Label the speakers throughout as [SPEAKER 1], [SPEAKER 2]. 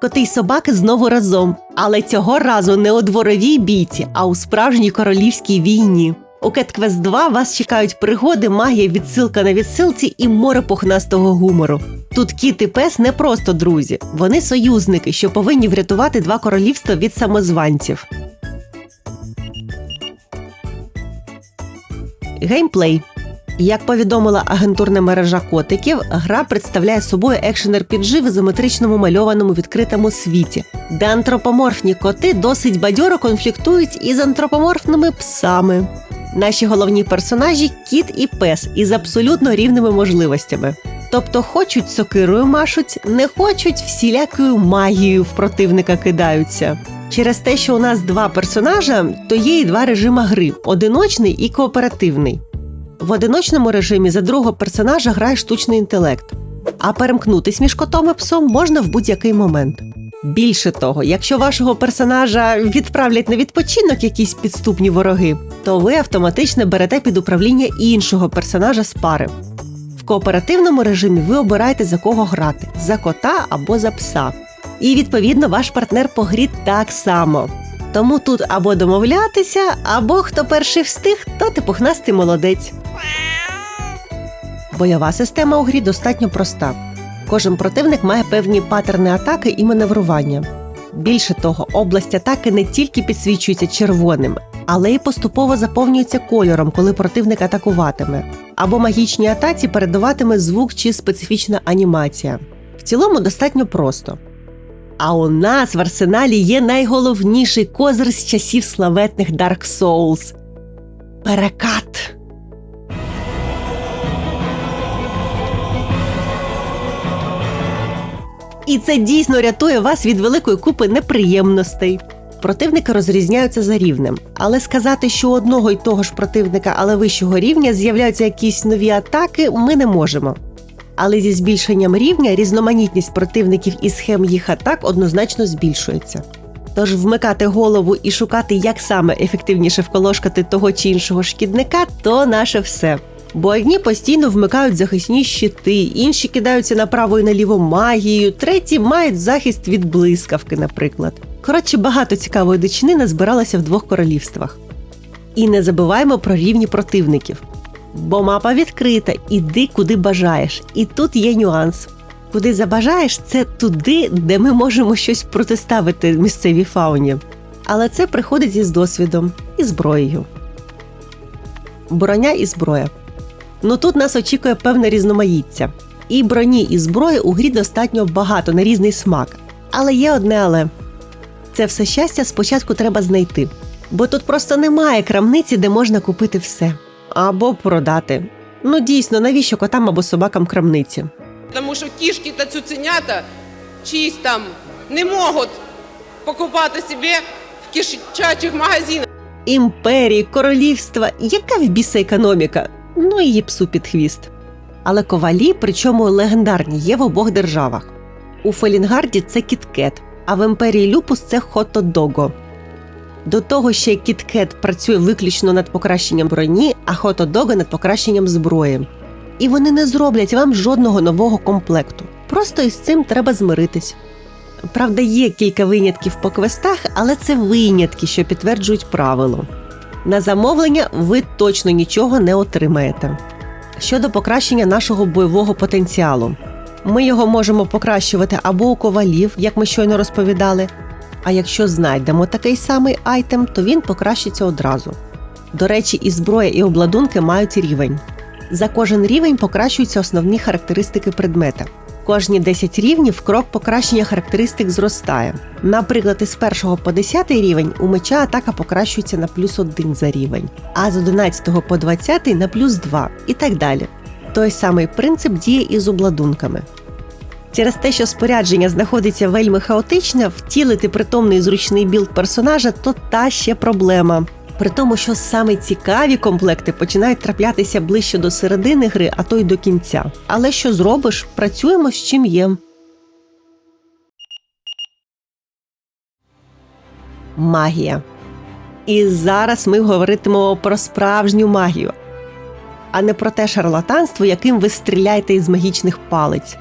[SPEAKER 1] Коти й собаки знову разом, але цього разу не у дворовій бійці, а у справжній королівській війні. У Quest 2 вас чекають пригоди, магія, відсилка на відсилці і море пухнастого гумору. Тут кіт і пес не просто друзі, вони союзники, що повинні врятувати два королівства від самозванців. Геймплей. Як повідомила агентурна мережа котиків, гра представляє собою екшен RPG в ізометричному мальованому відкритому світі, де антропоморфні коти досить бадьоро конфліктують із антропоморфними псами. Наші головні персонажі кіт і пес із абсолютно рівними можливостями. Тобто хочуть сокирою машуть, не хочуть всілякою магією в противника кидаються. Через те, що у нас два персонажа, то є і два режима гри: одиночний і кооперативний. В одиночному режимі за другого персонажа грає штучний інтелект, а перемкнутись між котом і псом можна в будь-який момент. Більше того, якщо вашого персонажа відправлять на відпочинок якісь підступні вороги, то ви автоматично берете під управління іншого персонажа з пари. В кооперативному режимі ви обираєте за кого грати за кота або за пса. І відповідно ваш партнер по грі так само. Тому тут або домовлятися, або хто перший встиг, то ти пухнастий молодець. Бойова система у грі достатньо проста. Кожен противник має певні паттерни атаки і маневрування. Більше того, область атаки не тільки підсвічується червоним, але й поступово заповнюється кольором, коли противник атакуватиме, або магічній атаці передаватиме звук чи специфічна анімація. В цілому достатньо просто. А у нас в арсеналі є найголовніший козир з часів славетних Dark Souls перекат. І це дійсно рятує вас від великої купи неприємностей. Противники розрізняються за рівнем, але сказати, що у одного й того ж противника, але вищого рівня з'являються якісь нові атаки, ми не можемо. Але зі збільшенням рівня різноманітність противників і схем їх атак однозначно збільшується. Тож вмикати голову і шукати, як саме ефективніше вколошкати того чи іншого шкідника, то наше все. Бо одні постійно вмикають захисні щити, інші кидаються направо і наліво магією, треті мають захист від блискавки, наприклад. Коротше, багато цікавої дичини назбиралося в двох королівствах. І не забуваємо про рівні противників. Бо мапа відкрита, іди куди бажаєш. І тут є нюанс. Куди забажаєш, це туди, де ми можемо щось протиставити місцевій фауні. Але це приходить із досвідом і зброєю. Броня і зброя. Ну тут нас очікує певне різноманіття. І броні, і зброї у грі достатньо багато на різний смак. Але є одне але це все щастя спочатку треба знайти. Бо тут просто немає крамниці, де можна купити все. Або продати. Ну дійсно, навіщо котам або собакам крамниці?
[SPEAKER 2] Тому що кішки та цуценята чиїсь там не можуть покупати собі в кишачих магазинах.
[SPEAKER 1] Імперії, королівства, яка в біса економіка? Ну і її псу під хвіст. Але ковалі, причому легендарні, є в обох державах. У Фелінгарді це кіткет, а в імперії Люпус це Хотодого. До того ще кіткет працює виключно над покращенням броні, а Хотодого над покращенням зброї. І вони не зроблять вам жодного нового комплекту. Просто із цим треба змиритись. Правда, є кілька винятків по квестах, але це винятки, що підтверджують правило. На замовлення ви точно нічого не отримаєте. Щодо покращення нашого бойового потенціалу, ми його можемо покращувати або у ковалів, як ми щойно розповідали. А якщо знайдемо такий самий айтем, то він покращиться одразу. До речі, і зброя, і обладунки мають рівень. За кожен рівень покращуються основні характеристики предмета. Кожні 10 рівнів крок покращення характеристик зростає. Наприклад, із 1 по 10 рівень у меча атака покращується на плюс 1 за рівень, а з 11 по 20 на плюс 2 і так далі. Той самий принцип діє і з обладунками. Через те, що спорядження знаходиться вельми хаотично, втілити притомний зручний білд персонажа то та ще проблема. При тому, що саме цікаві комплекти починають траплятися ближче до середини гри, а то й до кінця. Але що зробиш, працюємо з чим є. Магія. І зараз ми говоритимемо про справжню магію, а не про те шарлатанство, яким ви стріляєте із магічних палиць.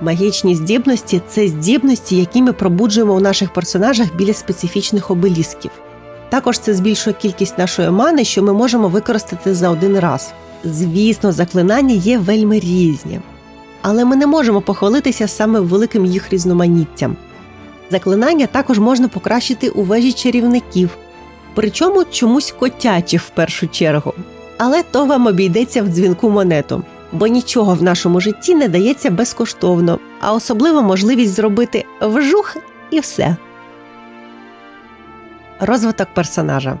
[SPEAKER 1] Магічні здібності це здібності, які ми пробуджуємо у наших персонажах біля специфічних обелісків. Також це збільшує кількість нашої мани, що ми можемо використати за один раз. Звісно, заклинання є вельми різні, але ми не можемо похвалитися саме великим їх різноманіттям. Заклинання також можна покращити у вежі чарівників, причому чомусь котячих в першу чергу. Але то вам обійдеться в дзвінку монету, бо нічого в нашому житті не дається безкоштовно, а особливо можливість зробити вжух і все. Розвиток персонажа.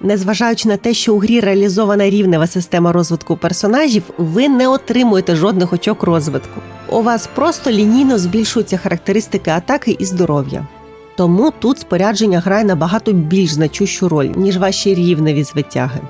[SPEAKER 1] Незважаючи на те, що у грі реалізована рівнева система розвитку персонажів, ви не отримуєте жодних очок розвитку. У вас просто лінійно збільшуються характеристики атаки і здоров'я. Тому тут спорядження грає набагато більш значущу роль, ніж ваші рівневі звитяги.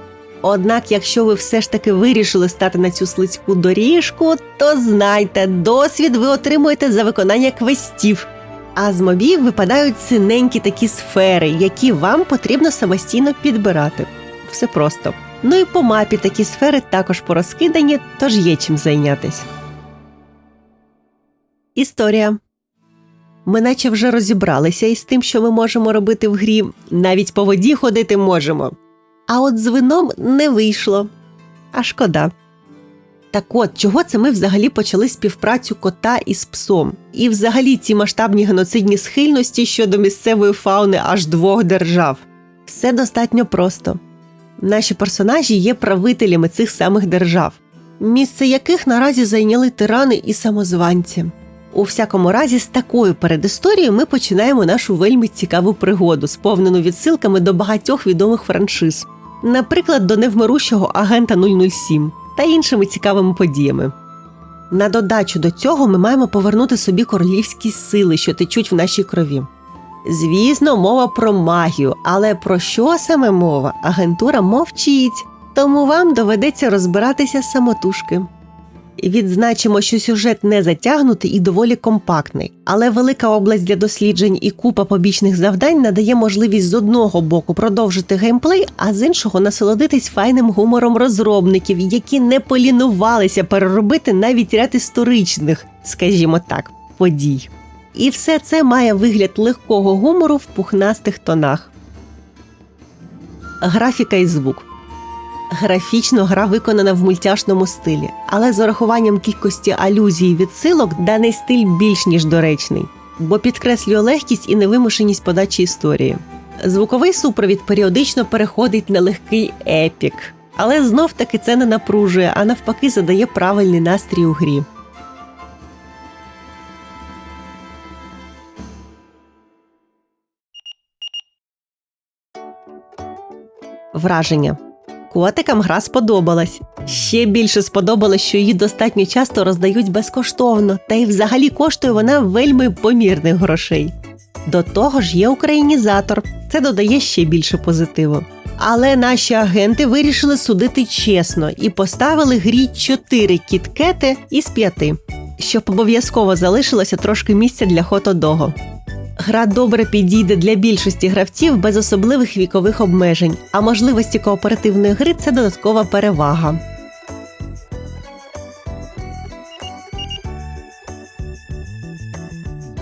[SPEAKER 1] Однак, якщо ви все ж таки вирішили стати на цю слизьку доріжку, то знайте, досвід ви отримуєте за виконання квестів. А з мобів випадають синенькі такі сфери, які вам потрібно самостійно підбирати. Все просто. Ну і по мапі такі сфери також порозкидані, тож є чим зайнятись. Історія. Ми наче вже розібралися із тим, що ми можемо робити в грі, навіть по воді ходити можемо. А от з вином не вийшло. А шкода. Так от, чого це ми взагалі почали співпрацю кота із псом? І взагалі ці масштабні геноцидні схильності щодо місцевої фауни аж двох держав. Все достатньо просто. Наші персонажі є правителями цих самих держав, місце яких наразі зайняли тирани і самозванці. У всякому разі, з такою передісторією ми починаємо нашу вельми цікаву пригоду, сповнену відсилками до багатьох відомих франшиз, наприклад, до невмирущого агента 007 та іншими цікавими подіями. На додачу до цього ми маємо повернути собі королівські сили, що течуть в нашій крові. Звісно, мова про магію, але про що саме мова? Агентура мовчить, тому вам доведеться розбиратися самотужки. Відзначимо, що сюжет не затягнутий і доволі компактний, але велика область для досліджень і купа побічних завдань надає можливість з одного боку продовжити геймплей, а з іншого насолодитись файним гумором розробників, які не полінувалися переробити навіть ряд історичних, скажімо так, подій. І все це має вигляд легкого гумору в пухнастих тонах. Графіка і звук. Графічно гра виконана в мультяшному стилі, але з урахуванням кількості алюзій і відсилок даний стиль більш ніж доречний, бо підкреслює легкість і невимушеність подачі історії. Звуковий супровід періодично переходить на легкий епік, але знов таки це не напружує, а навпаки задає правильний настрій у грі. Враження. Котикам гра сподобалась. Ще більше сподобалось, що її достатньо часто роздають безкоштовно, та й взагалі коштує вона вельми помірних грошей. До того ж, є українізатор, це додає ще більше позитиву. Але наші агенти вирішили судити чесно і поставили грі 4 кіткети із 5, щоб обов'язково залишилося трошки місця для хот-дого. Гра добре підійде для більшості гравців без особливих вікових обмежень, а можливості кооперативної гри це додаткова перевага.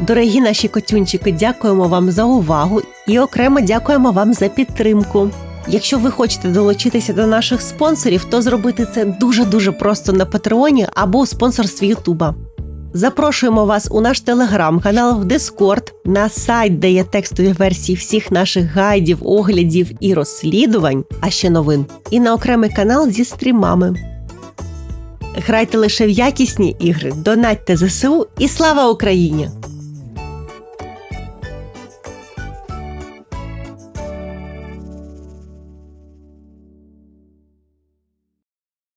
[SPEAKER 1] Дорогі наші котюнчики, дякуємо вам за увагу і окремо дякуємо вам за підтримку. Якщо ви хочете долучитися до наших спонсорів, то зробити це дуже дуже просто на Патреоні або у спонсорстві Ютуба. Запрошуємо вас у наш телеграм-канал в Дискорд, на сайт, де є текстові версії всіх наших гайдів, оглядів і розслідувань, а ще новин, і на окремий канал зі стрімами. Грайте лише в якісні ігри, донатьте ЗСУ і слава Україні!